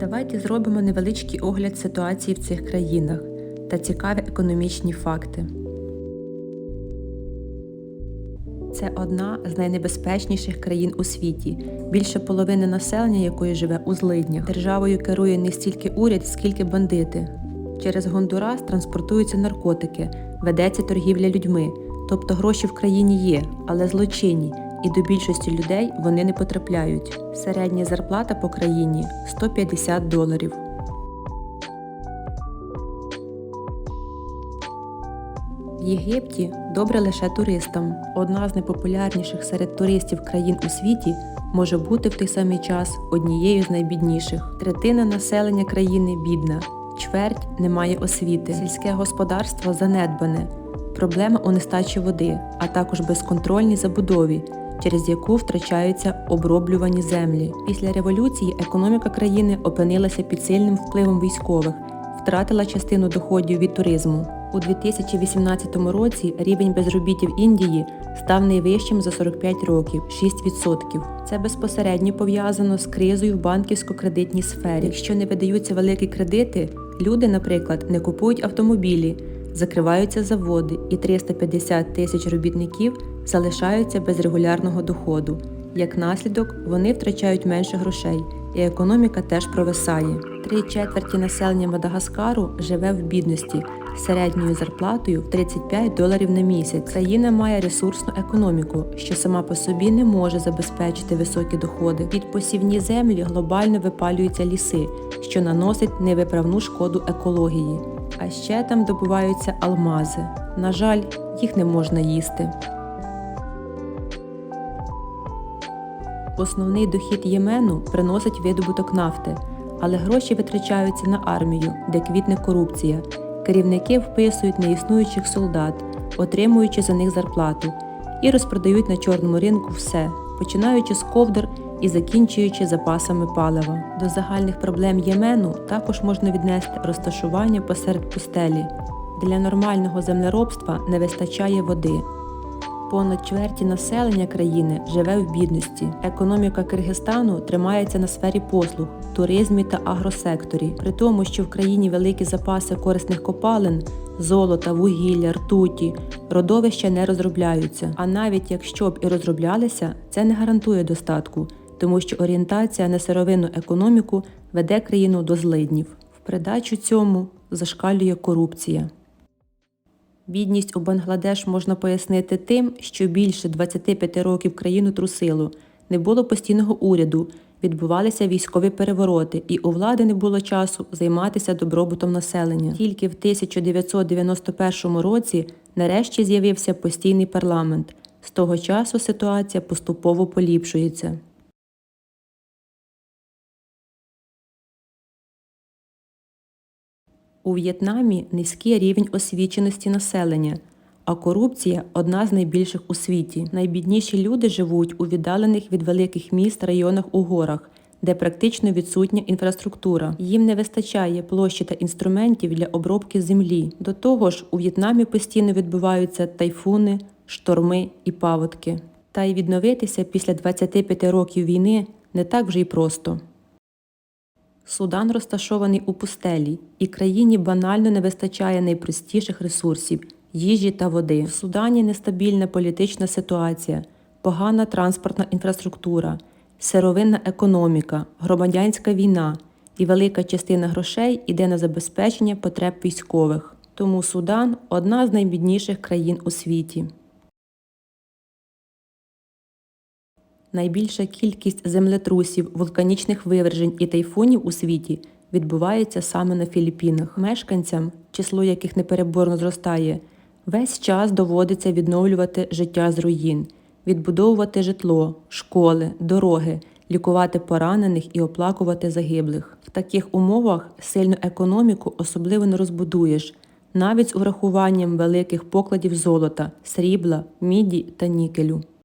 Давайте зробимо невеличкий огляд ситуації в цих країнах та цікаві економічні факти. Це одна з найнебезпечніших країн у світі, більше половини населення якої живе у злиднях. Державою керує не стільки уряд, скільки бандити. Через Гондурас транспортуються наркотики, ведеться торгівля людьми, тобто гроші в країні є, але злочинні, і до більшості людей вони не потрапляють. Середня зарплата по країні 150 доларів. В Єгипті добре лише туристам. Одна з найпопулярніших серед туристів країн у світі може бути в той самий час однією з найбідніших. Третина населення країни бідна, чверть не має освіти, сільське господарство занедбане, проблема у нестачі води, а також безконтрольній забудові, через яку втрачаються оброблювані землі. Після революції економіка країни опинилася під сильним впливом військових, втратила частину доходів від туризму. У 2018 році рівень безробіття Індії став найвищим за 45 років 6%. Це безпосередньо пов'язано з кризою в банківсько-кредитній сфері. Якщо не видаються великі кредити, люди, наприклад, не купують автомобілі, закриваються заводи, і 350 тисяч робітників залишаються без регулярного доходу. Як наслідок, вони втрачають менше грошей, і економіка теж провисає. Три четверті населення Мадагаскару живе в бідності з середньою зарплатою в 35 доларів на місяць. Країна має ресурсну економіку, що сама по собі не може забезпечити високі доходи. Під посівні землі глобально випалюються ліси, що наносить невиправну шкоду екології. А ще там добуваються алмази. На жаль, їх не можна їсти. Основний дохід Ємену приносить видобуток нафти, але гроші витрачаються на армію, де квітне корупція. Керівники вписують неіснуючих солдат, отримуючи за них зарплату, і розпродають на чорному ринку все, починаючи з ковдр і закінчуючи запасами палива. До загальних проблем Ємену також можна віднести розташування посеред пустелі. Для нормального землеробства не вистачає води. Понад чверті населення країни живе в бідності. Економіка Киргизстану тримається на сфері послуг, туризмі та агросекторі. При тому, що в країні великі запаси корисних копалин, золота, вугілля, ртуті, родовища не розробляються. А навіть якщо б і розроблялися, це не гарантує достатку, тому що орієнтація на сировинну економіку веде країну до злиднів. В придачу цьому зашкалює корупція. Бідність у Бангладеш можна пояснити тим, що більше 25 років країну трусило, не було постійного уряду, відбувалися військові перевороти, і у влади не було часу займатися добробутом населення. Тільки в 1991 році нарешті з'явився постійний парламент. З того часу ситуація поступово поліпшується. У В'єтнамі низький рівень освіченості населення, а корупція одна з найбільших у світі. Найбідніші люди живуть у віддалених від великих міст районах у горах, де практично відсутня інфраструктура. Їм не вистачає площі та інструментів для обробки землі. До того ж, у В'єтнамі постійно відбуваються тайфуни, шторми і паводки. Та й відновитися після 25 років війни не так вже й просто. Судан розташований у пустелі, і країні банально не вистачає найпростіших ресурсів їжі та води. В Судані нестабільна політична ситуація, погана транспортна інфраструктура, сировинна економіка, громадянська війна і велика частина грошей іде на забезпечення потреб військових. Тому Судан одна з найбідніших країн у світі. Найбільша кількість землетрусів, вулканічних вивержень і тайфунів у світі відбувається саме на Філіппінах. Мешканцям, число яких непереборно зростає, весь час доводиться відновлювати життя з руїн, відбудовувати житло, школи, дороги, лікувати поранених і оплакувати загиблих. В таких умовах сильну економіку особливо не розбудуєш, навіть з урахуванням великих покладів золота, срібла, міді та нікелю.